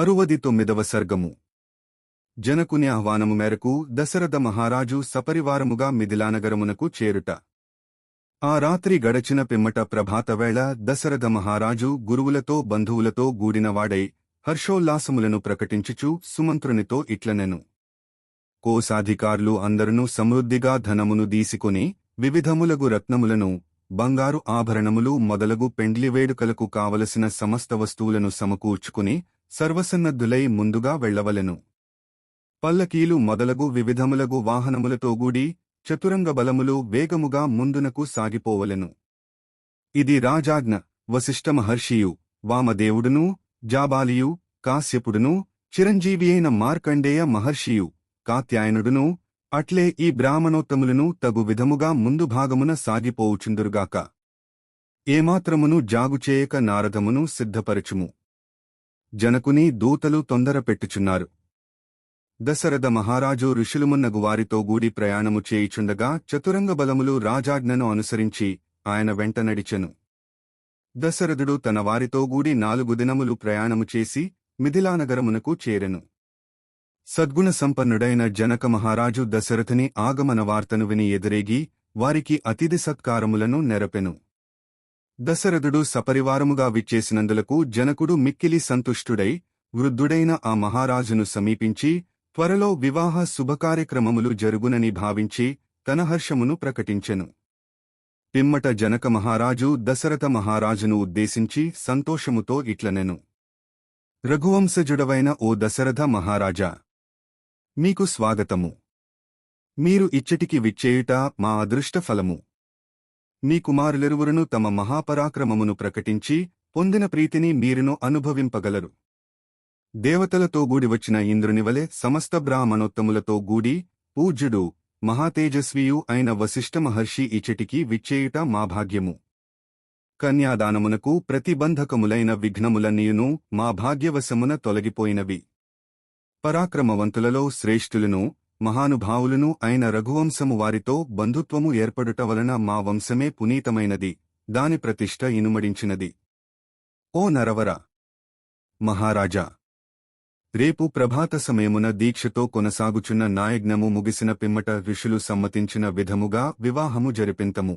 అరువది తొమ్మిదవ సర్గము. జనకుని ఆహ్వానము మేరకు దశరథ మహారాజు సపరివారముగా మిథిలానగరమునకు చేరుట. ఆ రాత్రి గడచిన పిమ్మట ప్రభాతవేళ దశరథ మహారాజు గురువులతో బంధువులతో గూడినవాడై హర్షోల్లాసములను ప్రకటించుచు సుమంత్రునితో ఇట్లనెను. కోశాధికారులు అందరును సమృద్ధిగా ధనమును దీసుకుని వివిధములగు రత్నములను బంగారు ఆభరణములు మొదలగు పెండ్లి వేడుకలకు కావలసిన సమస్త వస్తువులను సమకూర్చుకుని సర్వసన్నద్ధులై ముందుగా వెళ్ళవలెను పల్లకీలు మొదలగు వివిధములగు వాహనములతో గూడి చతురంగ బలములు వేగముగా ముందునకు సాగిపోవలెను. ఇది రాజాజ్ఞ వశిష్ఠ మహర్షియు వామదేవుడును జాబాలియు కాశ్యపుడును చిరంజీవియైన మార్కండేయ మహర్షియు కాత్యాయనుడును అట్లే ఈ బ్రాహ్మణోత్తములను తగు విధముగా ముందు భాగమున సాగిపోవుచుందురుగాక. ఏమాత్రమును జాగుచేయక నారదమును సిద్ధపరచుము. జనకుని దూతలు తొందర పెట్టుచున్నారు. దశరథ మహారాజు ఋషులుమున్నగు వారితో గూడి ప్రయాణము చేయుచుండగా చతురంగ బలములు రాజాజ్ఞను అనుసరించి ఆయన వెంట నడిచెను. దశరథుడు తన వారితో గూడి నాలుగు దినములు ప్రయాణము చేసి మిథిలానగరమునకు చేరెను. సద్గుణ సంపన్నుడైన జనక మహారాజు దశరథుని ఆగమన వార్తను విని ఎదురేగి వారికి అతిథి సత్కారములను నెరపెను. దశరథుడు సపరివారముగా విచ్చేసినందులకు జనకుడు మిక్కిలి సంతుష్టుడై వృద్ధుడైన ఆ మహారాజును సమీపించి త్వరలో వివాహ శుభకార్యక్రమములు జరుగునని భావించి తన హర్షమును ప్రకటించెను. పిమ్మట జనక మహారాజు దశరథ మహారాజును ఉద్దేశించి సంతోషముతో ఇట్లనెను. రఘువంశజుడవైన ఓ దశరథ మహారాజా! మీకు స్వాగతము. మీరు ఇచ్చటికి విచ్చేయుట మా అదృష్ట నీ మీ కుమారులెరువురును తమ మహాపరాక్రమమును ప్రకటించి పొందిన ప్రీతిని మీరును అనుభవింపగలరు. దేవతలతో గూడి వచ్చిన ఇంద్రునివలె సమస్త బ్రాహ్మణోత్తములతో గూడి పూజ్యుడు మహాతేజస్వియు అయిన వశిష్ఠ మహర్షి ఇచటికి విచ్చేయుట మా భాగ్యము. కన్యాదానమునకు ప్రతిబంధకములైన విఘ్నములన్నీయును మా భాగ్యవశమున తొలగిపోయినవి. పరాక్రమవంతులలో శ్రేష్ఠులను మహానుభావులను అయిన రఘువంశము వారితో బంధుత్వము ఏర్పడుట వలన మా వంశమే పునీతమైనది దాని ప్రతిష్ట ఇనుమడించినది. ఓ నరవర! మహారాజా! రేపు ప్రభాత సమయమున దీక్షతో కొనసాగుచున్న నాయజ్ఞము ముగిసిన పిమ్మట ఋషులు సమ్మతించిన విధముగా వివాహము జరిపింతము.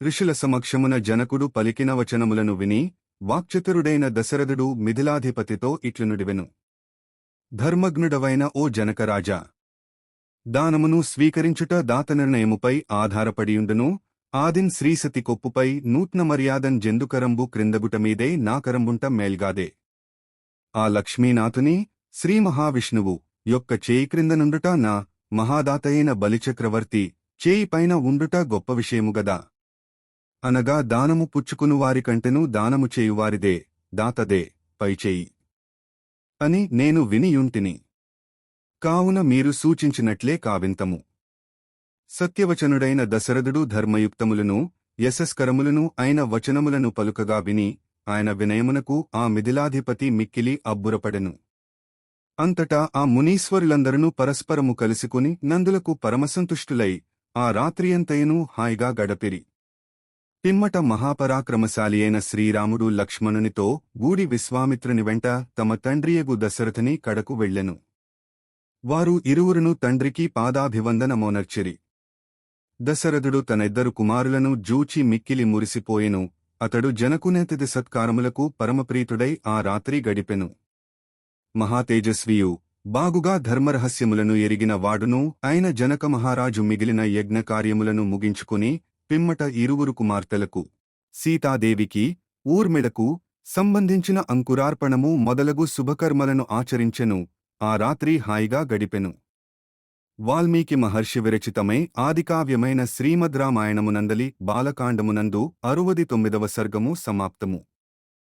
ఋషుల సమక్షమున జనకుడు పలికిన వచనములను విని వాక్చతురుడైన దశరథుడు మిథిలాధిపతితో ఇట్లునుడివెను. ధర్మజ్ఞుడవైన ఓ జనకరాజా! దానమును స్వీకరించుట దాత నిర్ణయముపై ఆధారపడియుండును. ఆదిన్ శ్రీసతి కొప్పుపై నూత్న మర్యాదన్ జెందుకరంబు క్రిందగుటమీదే నాకరంబుంట మేల్గాదే. ఆ లక్ష్మీనాథుని శ్రీ మహావిష్ణువు యొక్క చేయి క్రిందనుండుట నా మహాదాతయైన బలిచక్రవర్తి చేయిపైన ఉండుట గొప్ప విషయముగదా అనగా దానము పుచ్చుకును వారికంటెను దానము చేయువారిదే దాతదే పైచేయి. అని నేను వినియుంటిని. కావున మీరు సూచించినట్లే కావింతము. సత్యవచనుడైన దశరథుడు ధర్మయుక్తములను యశస్కరములను అయిన వచనములను పలుకగా విని ఆయన వినయమునకు ఆ మిథిలాధిపతి మిక్కిలి అబ్బురపడెను. అంతటా ఆ మునీశ్వరులందరూ పరస్పరము కలుసుకుని నందులకు పరమసంతుష్టులై ఆ రాత్రియంతయనూ హాయిగా గడపిరి. పిమ్మట మహాపరాక్రమశాలి అయిన శ్రీరాముడు లక్ష్మణునితో గూడి విశ్వామిత్రుని వెంట తమ తండ్రియగు దశరథని కడకు వెళ్ళెను వారు ఇరువురును తండ్రికి పాదాభివందనమోనర్చిరి. దశరథుడు తన ఇద్దరు కుమారులను జూచి మిక్కిలి మురిసిపోయెను. అతడు జనకునేతిది సత్కారములకు పరమప్రీతుడై ఆ రాత్రి గడిపెను. మహాతేజస్వియు బాగుగా ధర్మరహస్యములను ఎరిగిన వాడును అయిన జనక మహారాజు మిగిలిన యజ్ఞకార్యములను ముగించుకుని పిమ్మట ఇరువురు కుమార్తెలకు సీతాదేవికి ఊర్మిడకు సంబంధించిన అంకురార్పణము మొదలగు శుభకర్మలను ఆచరించెను. ఆ రాత్రి హాయిగా గడిపెను. వాల్మీకి మహర్షి విరచితమై ఆదికావ్యమైన శ్రీమద్ రామాయణమునందలి బాలకాండమునందు అరువది తొమ్మిదవ సర్గము సమాప్తము.